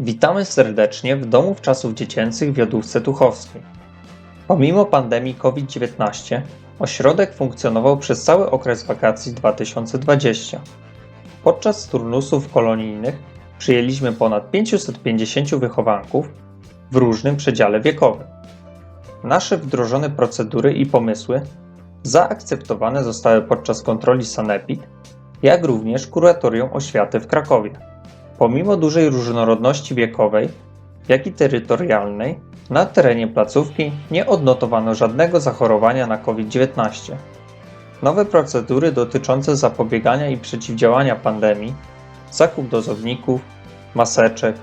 Witamy serdecznie w Domu Czasów Dziecięcych w Jodówce Tuchowskiej. Pomimo pandemii COVID-19, ośrodek funkcjonował przez cały okres wakacji 2020. Podczas turnusów kolonijnych przyjęliśmy ponad 550 wychowanków w różnym przedziale wiekowym. Nasze wdrożone procedury i pomysły zaakceptowane zostały podczas kontroli Sanepid, jak również Kuratorium Oświaty w Krakowie. Pomimo dużej różnorodności wiekowej, jak i terytorialnej, na terenie placówki nie odnotowano żadnego zachorowania na COVID-19. Nowe procedury dotyczące zapobiegania i przeciwdziałania pandemii, zakup dozowników, maseczek,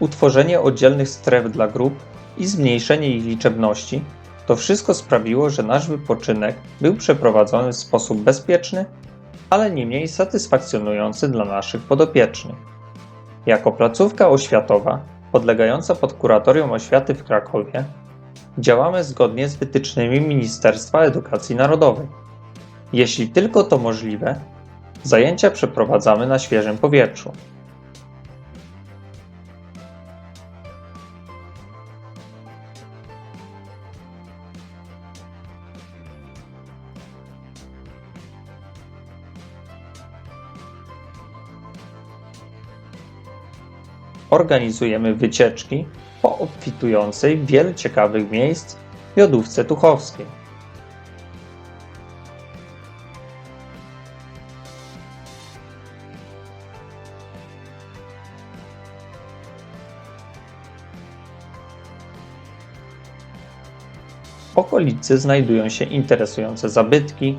utworzenie oddzielnych stref dla grup i zmniejszenie ich liczebności to wszystko sprawiło, że nasz wypoczynek był przeprowadzony w sposób bezpieczny, ale nie mniej satysfakcjonujący dla naszych podopiecznych. Jako placówka oświatowa podlegająca pod Kuratorium Oświaty w Krakowie działamy zgodnie z wytycznymi Ministerstwa Edukacji Narodowej. Jeśli tylko to możliwe, zajęcia przeprowadzamy na świeżym powietrzu. Organizujemy wycieczki po obfitującej w wiele ciekawych miejsc Jodówce Tuchowskiej. W okolicy znajdują się interesujące zabytki,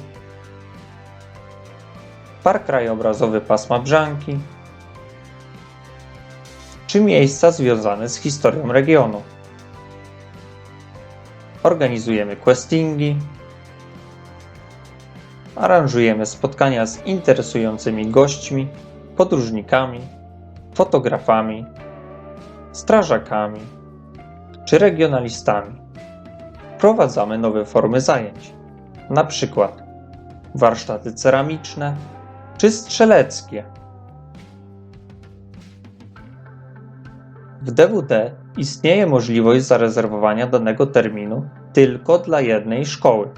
park krajobrazowy Pasma Brzanki, czy miejsca związane z historią regionu. Organizujemy questingi, aranżujemy spotkania z interesującymi gośćmi, podróżnikami, fotografami, strażakami czy regionalistami. Wprowadzamy nowe formy zajęć, na przykład warsztaty ceramiczne czy strzeleckie. W DWD istnieje możliwość zarezerwowania danego terminu tylko dla jednej szkoły.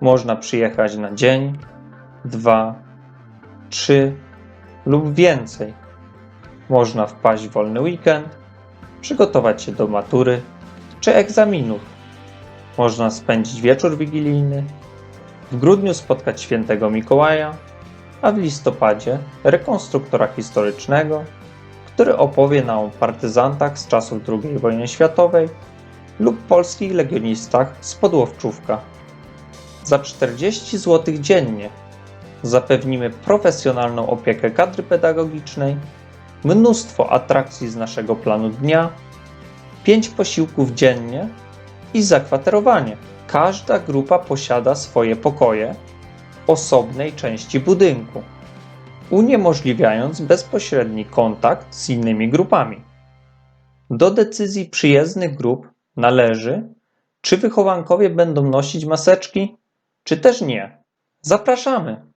Można przyjechać na dzień, dwa, trzy lub więcej. Można wpaść w wolny weekend, przygotować się do matury czy egzaminów. Można spędzić wieczór wigilijny, w grudniu spotkać świętego Mikołaja, a w listopadzie rekonstruktora historycznego który opowie nam o partyzantach z czasów II wojny światowej lub polskich legionistach z Podłowczówka. Za 40 zł dziennie zapewnimy profesjonalną opiekę kadry pedagogicznej, mnóstwo atrakcji z naszego planu dnia, 5 posiłków dziennie i zakwaterowanie. Każda grupa posiada swoje pokoje osobnej części budynku uniemożliwiając bezpośredni kontakt z innymi grupami. Do decyzji przyjezdnych grup należy, czy wychowankowie będą nosić maseczki, czy też nie. Zapraszamy!